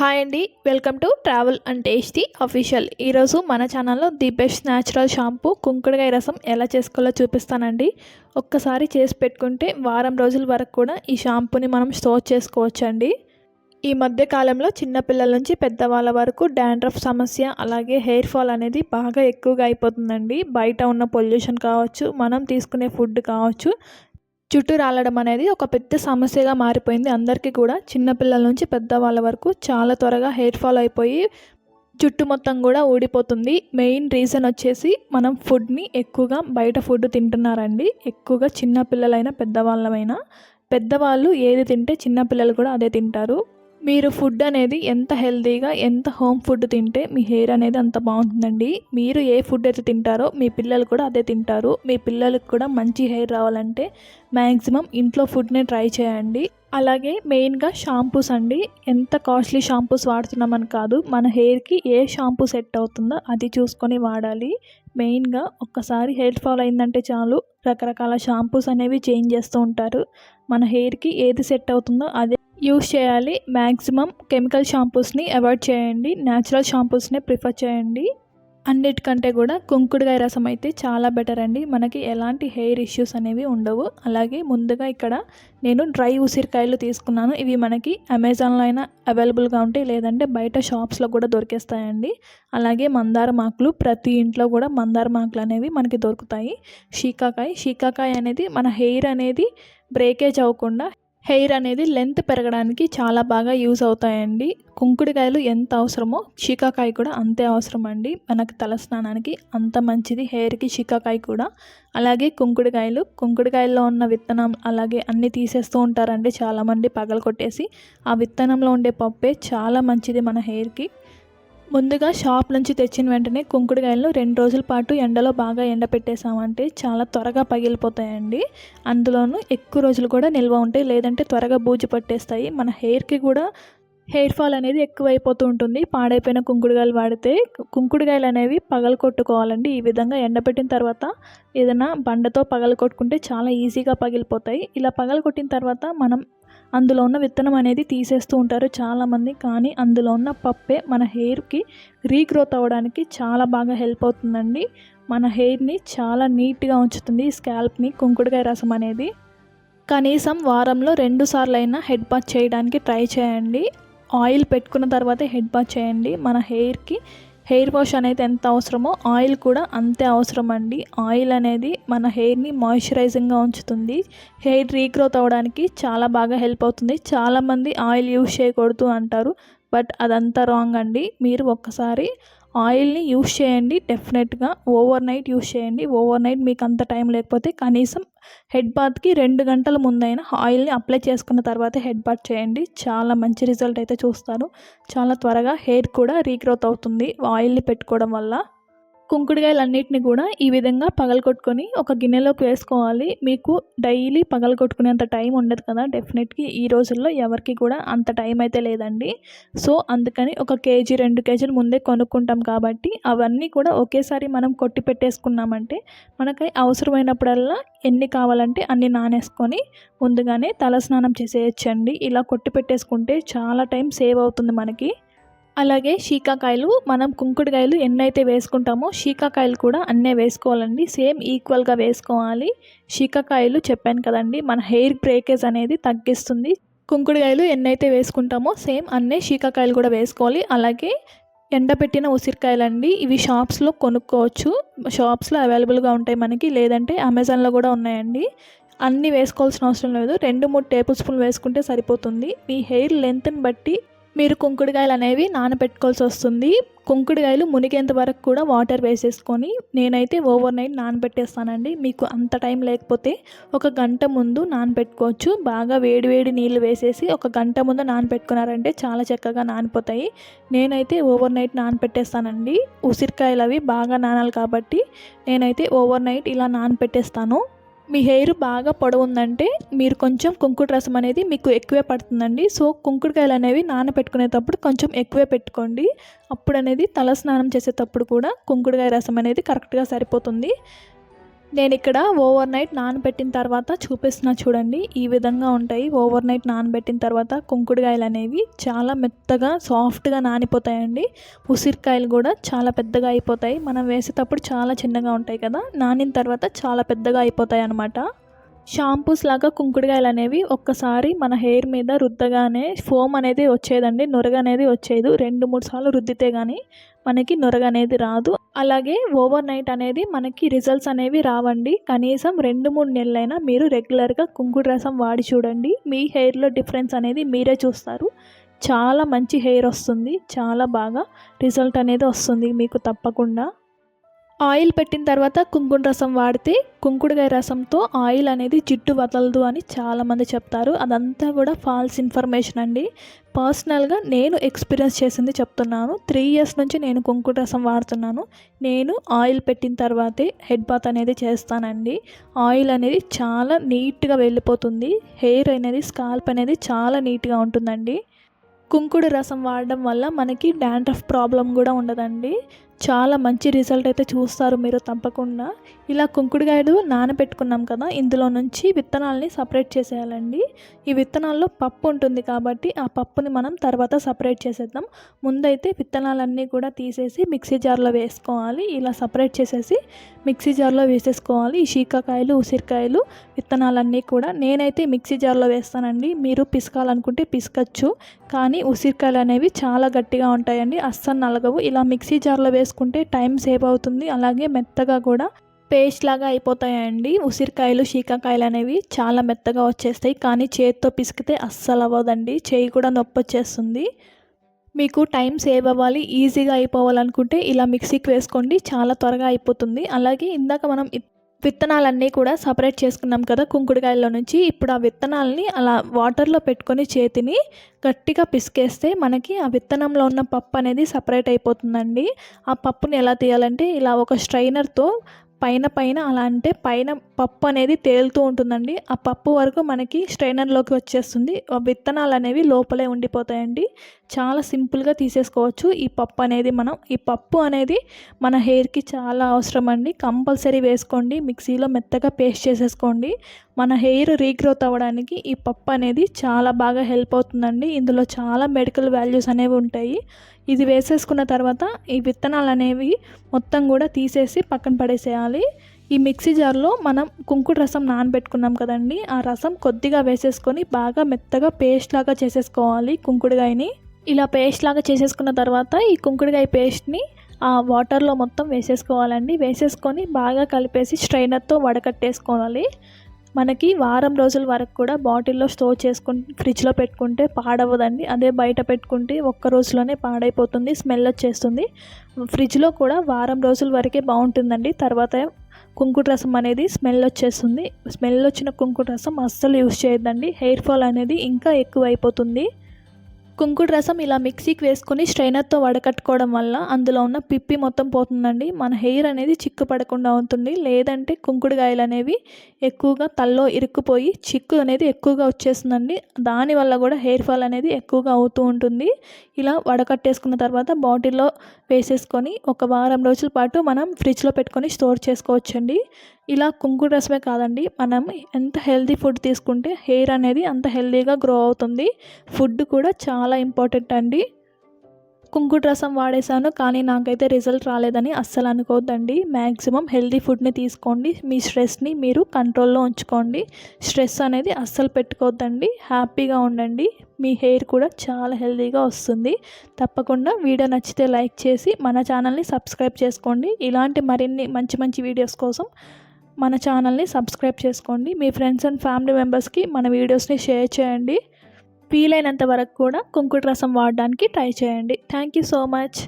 Hi అండి welcome to travel and tasty official. ఈరోజు మన ఛానల్లో ది బెస్ట్ న్యాచురల్ షాంపూ కుంకుడుగాయ రసం ఎలా చేసుకోవాలో చూపిస్తానండి. ఒక్కసారి చేసి పెట్టుకుంటే వారం రోజుల వరకు కూడా ఈ షాంపూని మనం స్టోర్ చేసుకోవచ్చండి. ఈ మధ్య కాలంలో చిన్నపిల్లల నుంచి పెద్దవాళ్ళ వరకు డాండ్రఫ్ సమస్య అలాగే హెయిర్ ఫాల్ అనేది బాగా ఎక్కువగా అయిపోతుందండి. బయట ఉన్న పొల్యూషన్ కావచ్చు మనం తీసుకునే ఫుడ్ కావచ్చు జుట్టు రాలడం అనేది ఒక పెద్ద సమస్యగా మారిపోయింది. అందరికీ కూడా చిన్నపిల్లల నుంచి పెద్దవాళ్ళ వరకు చాలా త్వరగా హెయిర్ ఫాల్ అయిపోయి జుట్టు మొత్తం కూడా ఊడిపోతుంది. మెయిన్ రీజన్ వచ్చేసి మనం ఫుడ్ని ఎక్కువగా బయట ఫుడ్ తింటున్నారండి. ఎక్కువగా చిన్నపిల్లలైనా పెద్దవాళ్ళమైనా పెద్దవాళ్ళు ఏది తింటే చిన్నపిల్లలు కూడా అదే తింటారు. మీరు ఫుడ్ అనేది ఎంత హెల్తీగా ఎంత హోమ్ ఫుడ్ తింటే మీ హెయిర్ అనేది అంత బాగుంటుందండి. మీరు ఏ ఫుడ్ అయితే తింటారో మీ పిల్లలు కూడా అదే తింటారు. మీ పిల్లలకు కూడా మంచి హెయిర్ రావాలంటే మ్యాక్సిమం ఇంట్లో ఫుడ్నే ట్రై చేయండి. అలాగే మెయిన్గా షాంపూస్ అండి. ఎంత కాస్ట్లీ షాంపూస్ వాడుతున్నామని కాదు మన హెయిర్కి ఏ షాంపూ సెట్ అవుతుందో అది చూసుకొని వాడాలి. మెయిన్గా ఒక్కసారి హెయిర్ ఫాల్ అయిందంటే చాలు రకరకాల షాంపూస్ అనేవి చేంజ్ చేస్తూ ఉంటారు. మన హెయిర్కి ఏది సెట్ అవుతుందో అదే యూస్ చేయాలి. మ్యాక్సిమం కెమికల్ షాంపూస్ని అవాయిడ్ చేయండి. న్యాచురల్ షాంపూస్నే ప్రిఫర్ చేయండి. అన్నిటికంటే కూడా కుంకుడుగాయ రసం అయితే చాలా బెటర్ అండి. మనకి ఎలాంటి హెయిర్ ఇష్యూస్ అనేవి ఉండవు. అలాగే ముందుగా ఇక్కడ నేను డ్రై ఉసిరికాయలు తీసుకున్నాను. ఇవి మనకి అమెజాన్లో అయినా అవైలబుల్గా ఉంటాయి. లేదంటే బయట షాప్స్లో కూడా దొరికేస్తాయండి. అలాగే మందార మాకులు ప్రతి ఇంట్లో కూడా మందార మాకులు అనేవి మనకి దొరుకుతాయి. షీకాకాయ షీకాకాయ అనేది మన హెయిర్ అనేది బ్రేకేజ్ అవ్వకుండా హెయిర్ అనేది లెంత్ పెరగడానికి చాలా బాగా యూజ్ అవుతాయండి. కుంకుడుకాయలు ఎంత అవసరమో చీకాకాయ కూడా అంతే అవసరం అండి మనకు తలస్నానానికి అంత మంచిది హెయిర్కి చీకాకాయ కూడా. అలాగే కుంకుడుకాయలు కుంకుడుకాయల్లో ఉన్న విత్తనం అలాగే అన్నీ తీసేస్తూ ఉంటారండి చాలామంది పగల కొట్టేసి ఆ విత్తనంలో ఉండే పప్పే చాలా మంచిది మన హెయిర్కి. ముందుగా షాప్ నుంచి తెచ్చిన వెంటనే కుంకుడుకాయలను రెండు రోజుల పాటు ఎండలో బాగా ఎండపెట్టేసామంటే చాలా త్వరగా పగిలిపోతాయండి. అందులోనూ ఎక్కువ రోజులు కూడా నిల్వ ఉంటాయి. లేదంటే త్వరగా బూజు పట్టేస్తాయి. మన హెయిర్కి కూడా హెయిర్ ఫాల్ అనేది ఎక్కువైపోతూ ఉంటుంది. పాడైపోయిన కుంకుడుకాయలు వాడితే కుంకుడుకాయలు అనేవి పగలు కొట్టుకోవాలండి ఈ విధంగా ఎండబెట్టిన తర్వాత ఏదైనా బండతో పగలు కొట్టుకుంటే చాలా ఈజీగా పగిలిపోతాయి. ఇలా పగలు కొట్టిన తర్వాత మనం అందులో ఉన్న విత్తనం అనేది తీసేస్తూ ఉంటారు చాలామంది. కానీ అందులో ఉన్న పప్పే మన హెయిర్కి రీగ్రోత్ అవ్వడానికి చాలా బాగా హెల్ప్ అవుతుందండి. మన హెయిర్ని చాలా నీట్గా ఉంచుతుంది స్కాల్ప్ని కుంకుడుకాయ రసం అనేది. కనీసం వారంలో రెండు సార్లు అయినా హెడ్ బాత్ చేయడానికి ట్రై చేయండి. ఆయిల్ పెట్టుకున్న తర్వాత హెడ్ బాత్ చేయండి. మన హెయిర్కి హెయిర్ వాష్ అనేది ఎంత అవసరమో ఆయిల్ కూడా అంతే అవసరం అండి ఆయిల్ అనేది మన హెయిర్ని మాయిశ్చరైజింగ్గా ఉంచుతుంది. హెయిర్ రీగ్రోత్ అవ్వడానికి చాలా బాగా హెల్ప్ అవుతుంది. చాలామంది ఆయిల్ యూజ్ చేయకూడదు అంటారు. బట్ అదంతా రాంగ్ అండి. మీరు ఒక్కసారి ఆయిల్ని యూస్ చేయండి డెఫినెట్గా. ఓవర్ నైట్ యూస్ చేయండి. ఓవర్ నైట్ మీకు అంత టైం లేకపోతే కనీసం హెడ్ బాత్కి రెండు గంటల ముందైనా ఆయిల్ని అప్లై చేసుకున్న తర్వాత హెడ్ బాత్ చేయండి. చాలా మంచి రిజల్ట్ అయితే చూస్తారు చాలా త్వరగా హెయిర్ కూడా రీగ్రోత్ అవుతుంది ఆయిల్ని పెట్టుకోవడం వల్ల. కుంకుడుకాయలన్నిటిని కూడా ఈ విధంగా పగలగొట్టుకొని ఒక గిన్నెలోకి వేసుకోవాలి. మీకు డైలీ పగలగొట్టుకునేంత టైం ఉండదు కదా. డెఫినెట్గా ఈ రోజుల్లో ఎవరికి కూడా అంత టైం అయితే లేదండి. సో అందుకని ఒక కేజీ రెండు కేజీలు ముందే కొనుక్కుంటాం కాబట్టి అవన్నీ కూడా ఒకేసారి మనం కొట్టి పెట్టేసుకున్నామంటే మనకి అవసరమైనప్పుడల్లా ఎన్ని కావాలంటే అన్ని నానేసుకొని ముందుగానే తలస్నానం చేసేయచ్చండి. ఇలా కొట్టి పెట్టేసుకుంటే చాలా టైం సేవ్ అవుతుంది మనకి. అలాగే షీకాకాయలు మనం కుంకుడుకాయలు ఎన్నైతే వేసుకుంటామో షీకాకాయలు కూడా అన్నే వేసుకోవాలండి. సేమ్ ఈక్వల్గా వేసుకోవాలి. షీకాకాయలు చెప్పాను కదండి మన హెయిర్ బ్రేకేజ్ అనేది తగ్గిస్తుంది. కుంకుడుకాయలు ఎన్నైతే వేసుకుంటామో సేమ్ అన్నే షీకాకాయలు కూడా వేసుకోవాలి. అలాగే ఎండబెట్టిన ఉసిరికాయలండి ఇవి షాప్స్లో కొనుక్కోవచ్చు. షాప్స్లో అవైలబుల్గా ఉంటాయి మనకి లేదంటే అమెజాన్లో కూడా ఉన్నాయండి. అన్నీ వేసుకోవాల్సిన అవసరం లేదు. రెండు మూడు టేబుల్ స్పూన్ వేసుకుంటే సరిపోతుంది. మీ హెయిర్ లెంత్ని బట్టి మీరు కుంకుడుకాయలు అనేవి నానబెట్టుకోవాల్సి వస్తుంది. కుంకుడుకాయలు మునిగేంత వరకు కూడా వాటర్ వేసేసుకొని నేనైతే ఓవర్ నైట్ నానబెట్టేస్తానండి. మీకు అంత టైం లేకపోతే ఒక గంట ముందు నానబెట్టుకోవచ్చు. బాగా వేడి వేడి నీళ్ళు వేసేసి ఒక గంట ముందు నానబెట్టుకున్నారంటే చాలా చక్కగా నానిపోతాయి. నేనైతే ఓవర్ నైట్ నానబెట్టేస్తానండి. ఉసిరికాయలు అవి బాగా నానాలి కాబట్టి నేనైతే ఓవర్ నైట్ ఇలా నానబెట్టేస్తాను. మీ హెయిర్ బాగా పొడవు ఉందంటే మీరు కొంచెం కుంకుడు రసం అనేది మీకు ఎక్కువే పడుతుందండి. సో కుంకుడుకాయలు అనేవి నానబెట్టుకునేటప్పుడు కొంచెం ఎక్కువే పెట్టుకోండి. అప్పుడు అనేది తల స్నానం చేసేటప్పుడు కూడా కుంకుడుకాయ రసం అనేది కరెక్ట్గా సరిపోతుంది. నేను ఇక్కడ ఓవర్ నైట్ నానబెట్టిన తర్వాత చూపిస్తున్నా చూడండి. ఈ విధంగా ఉంటాయి. ఓవర్ నైట్ నానబెట్టిన తర్వాత కుంకుడుకాయలు అనేవి చాలా మెత్తగా సాఫ్ట్గా నానిపోతాయండి. ఉసిరికాయలు కూడా చాలా పెద్దగా అయిపోతాయి. మనం వేసేటప్పుడు చాలా చిన్నగా ఉంటాయి కదా. నానిన తర్వాత చాలా పెద్దగా అయిపోతాయి అన్నమాట. షాంపూస్ లాగా కుంకుడుకాయలు అనేవి ఒక్కసారి మన హెయిర్ మీద రుద్దగానే ఫోమ్ అనేది వచ్చేదండి. నొరగ అనేది వచ్చేది. రెండు మూడు సార్లు రుద్దితే కానీ మనకి నొరగ అనేది రాదు. అలాగే ఓవర్ నైట్ అనేది మనకి రిజల్ట్స్ అనేవి రావండి. కనీసం రెండు మూడు నెలలైనా మీరు రెగ్యులర్గా కుంకుడు రసం వాడి చూడండి. మీ హెయిర్లో డిఫరెన్స్ అనేది మీరే చూస్తారు. చాలా మంచి హెయిర్ వస్తుంది. చాలా బాగా రిజల్ట్ అనేది వస్తుంది మీకు తప్పకుండా. ఆయిల్ పెట్టిన తర్వాత కుంకుడు రసం వాడితే కుంకుడుకాయ రసంతో ఆయిల్ అనేది జిడ్డు వదలదు అని చాలామంది చెప్తారు. అదంతా కూడా ఫాల్స్ ఇన్ఫర్మేషన్ అండి. పర్సనల్గా నేను ఎక్స్పీరియన్స్ చేసింది చెప్తున్నాను. త్రీ ఇయర్స్ నుంచి నేను కుంకుడు రసం వాడుతున్నాను. నేను ఆయిల్ పెట్టిన తర్వాతే హెడ్ బాత్ అనేది చేస్తానండి. ఆయిల్ అనేది చాలా నీట్గా వెళ్ళిపోతుంది. హెయిర్ అనేది స్కాల్ప్ అనేది చాలా నీట్గా ఉంటుందండి. కుంకుడు రసం వాడడం వల్ల మనకి డాండ్రఫ్ ప్రాబ్లం కూడా ఉండదండి. చాలా మంచి రిజల్ట్ అయితే చూస్తారు మీరు తప్పకుండా. ఇలా కుంకుడుకాయలు నానబెట్టుకున్నాం కదా ఇందులో నుంచి విత్తనాలని సపరేట్ చేసేయాలండి. ఈ విత్తనాల్లో పప్పు ఉంటుంది కాబట్టి ఆ పప్పుని మనం తర్వాత సపరేట్ చేసేద్దాం. ముందైతే విత్తనాలన్నీ కూడా తీసేసి మిక్సీ జార్లో వేసుకోవాలి. ఇలా సపరేట్ చేసేసి మిక్సీ జార్లో వేసేసుకోవాలి. ఈ శీకాకాయలు ఉసిరికాయలు విత్తనాలన్నీ కూడా నేనైతే మిక్సీ జార్లో వేస్తానండి. మీరు పిసకాలనుకుంటే పిసకచ్చు కానీ ఉసిరికాయలు అనేవి చాలా గట్టిగా ఉంటాయండి. అస్సలు నలగవు. ఇలా మిక్సీ జార్లో చేసుకుంటే టైం సేవ్ అవుతుంది. అలాగే మెత్తగా కూడా పేస్ట్ లాగా అయిపోతాయండి. ఉసిరికాయలు శీకాకాయలు అనేవి చాలా మెత్తగా వచ్చేస్తాయి. కానీ చేతితో పిసికితే అస్సలు అవ్వదండి. చేయి కూడా నొప్పి వచ్చేస్తుంది. మీకు టైం సేవ్ అవ్వాలి. ఈజీగా అయిపోవాలనుకుంటే ఇలా మిక్సీకి వేసుకోండి. చాలా త్వరగా అయిపోతుంది. అలాగే ఇందాక మనం విత్తనాలన్నీ కూడా సపరేట్ చేసుకున్నాం కదా కుంకుడుకాయల్లో నుంచి. ఇప్పుడు ఆ విత్తనాలని అలా వాటర్లో పెట్టుకొని చేతిని గట్టిగా పిసికేస్తే మనకి ఆ విత్తనంలో ఉన్న పప్పు అనేది సపరేట్ అయిపోతుందండి. ఆ పప్పుని ఎలా తీయాలంటే ఇలా ఒక స్ట్రైనర్తో పైన పైన అలా అంటే పైన పప్పు అనేది తేలుతూ ఉంటుందండి. ఆ పప్పు వరకు మనకి స్ట్రైనర్లోకి వచ్చేస్తుంది. విత్తనాలు అనేవి లోపలే ఉండిపోతాయండి. చాలా సింపుల్గా తీసేసుకోవచ్చు. ఈ పప్పు అనేది మనం ఈ పప్పు అనేది మన హెయిర్కి చాలా అవసరం అండి. కంపల్సరీ వేసుకోండి. మిక్సీలో మెత్తగా పేస్ట్ చేసేసుకోండి. మన హెయిర్ రీగ్రోత్ అవ్వడానికి ఈ పప్పు అనేది చాలా బాగా హెల్ప్ అవుతుందండి. ఇందులో చాలా మెడికల్ వాల్యూస్ అనేవి ఉంటాయి. ఇది వేసేసుకున్న తర్వాత ఈ విత్తనాలు అనేవి మొత్తం కూడా తీసేసి పక్కన పడేసేయాలి. ఈ మిక్సీ జార్లో మనం కుంకుడు రసం నానబెట్టుకున్నాం కదండి. ఆ రసం కొద్దిగా వేసేసుకొని బాగా మెత్తగా పేస్ట్ లాగా చేసేసుకోవాలి కుంకుడుగాయని. ఇలా పేస్ట్ లాగా చేసేసుకున్న తర్వాత ఈ కుంకుడుగాయ పేస్ట్ని ఆ వాటర్లో మొత్తం వేసేసుకోవాలండి. వేసేసుకొని బాగా కలిపేసి స్ట్రైనర్తో వడకట్టేసుకోవాలి. మనకి వారం రోజుల వరకు కూడా బాటిల్లో స్టోర్ చేసుకుని ఫ్రిడ్జ్లో పెట్టుకుంటే పాడవదండి అదే బయట పెట్టుకుంటే ఒక్క రోజులోనే పాడైపోతుంది స్మెల్ వచ్చేస్తుంది. ఫ్రిడ్జ్లో కూడా వారం రోజుల వరకే బాగుంటుందండి. తర్వాత కుంకుడు రసం అనేది స్మెల్ వచ్చేస్తుంది. స్మెల్ వచ్చిన కుంకుడు రసం అస్సలు యూస్ చేయొద్దండి. హెయిర్ ఫాల్ అనేది ఇంకా ఎక్కువ అయిపోతుంది కుంకుడు రసం ఇలా మిక్సీకి వేసుకొని స్ట్రైనర్తో వడకట్టుకోవడం వల్ల అందులో ఉన్న పిప్పి మొత్తం పోతుందండి. మన హెయిర్ అనేది చిక్కు పడకుండా ఉంటుంది. లేదంటే కుంకుడుగాయలు అనేవి ఎక్కువగా తల్లో ఇరుక్కుపోయి చిక్కు అనేది ఎక్కువగా వచ్చేస్తుందండి. దానివల్ల కూడా హెయిర్ ఫాల్ అనేది ఎక్కువగా అవుతూ ఉంటుంది. ఇలా వడకట్టేసుకున్న తర్వాత బాటిల్లో వేసేసుకొని ఒక వారం రోజుల పాటు మనం ఫ్రిడ్జ్లో పెట్టుకొని స్టోర్ చేసుకోవచ్చండి. ఇలా కుంకుడు రసమే కాదండి. మనం ఎంత హెల్దీ ఫుడ్ తీసుకుంటే హెయిర్ అనేది అంత హెల్దీగా గ్రో అవుతుంది. ఫుడ్ కూడా చాలా ఇంపార్టెంట్ అండి. కుంకుడు రసం వాడేసాను కానీ నాకైతే రిజల్ట్ రాలేదని అస్సలు అనుకోవద్దండి. మ్యాక్సిమం హెల్దీ ఫుడ్ని తీసుకోండి. మీ స్ట్రెస్ని మీరు కంట్రోల్లో ఉంచుకోండి. స్ట్రెస్ అనేది అస్సలు పెట్టుకోవద్దండి. హ్యాపీగా ఉండండి. మీ హెయిర్ కూడా చాలా హెల్దీగా వస్తుంది. తప్పకుండా వీడియో నచ్చితే లైక్ చేసి మన ఛానల్ని సబ్స్క్రైబ్ చేసుకోండి. ఇలాంటి మరిన్ని మంచి మంచి వీడియోస్ కోసం మన ఛానల్ని సబ్స్క్రైబ్ చేసుకోండి. మీ ఫ్రెండ్స్ అండ్ ఫ్యామిలీ మెంబర్స్కి మన వీడియోస్ని షేర్ చేయండి. వీలైనంత వరకు కూడా కుంకుడు రసం వాడడానికి ట్రై చేయండి. Thank you so much.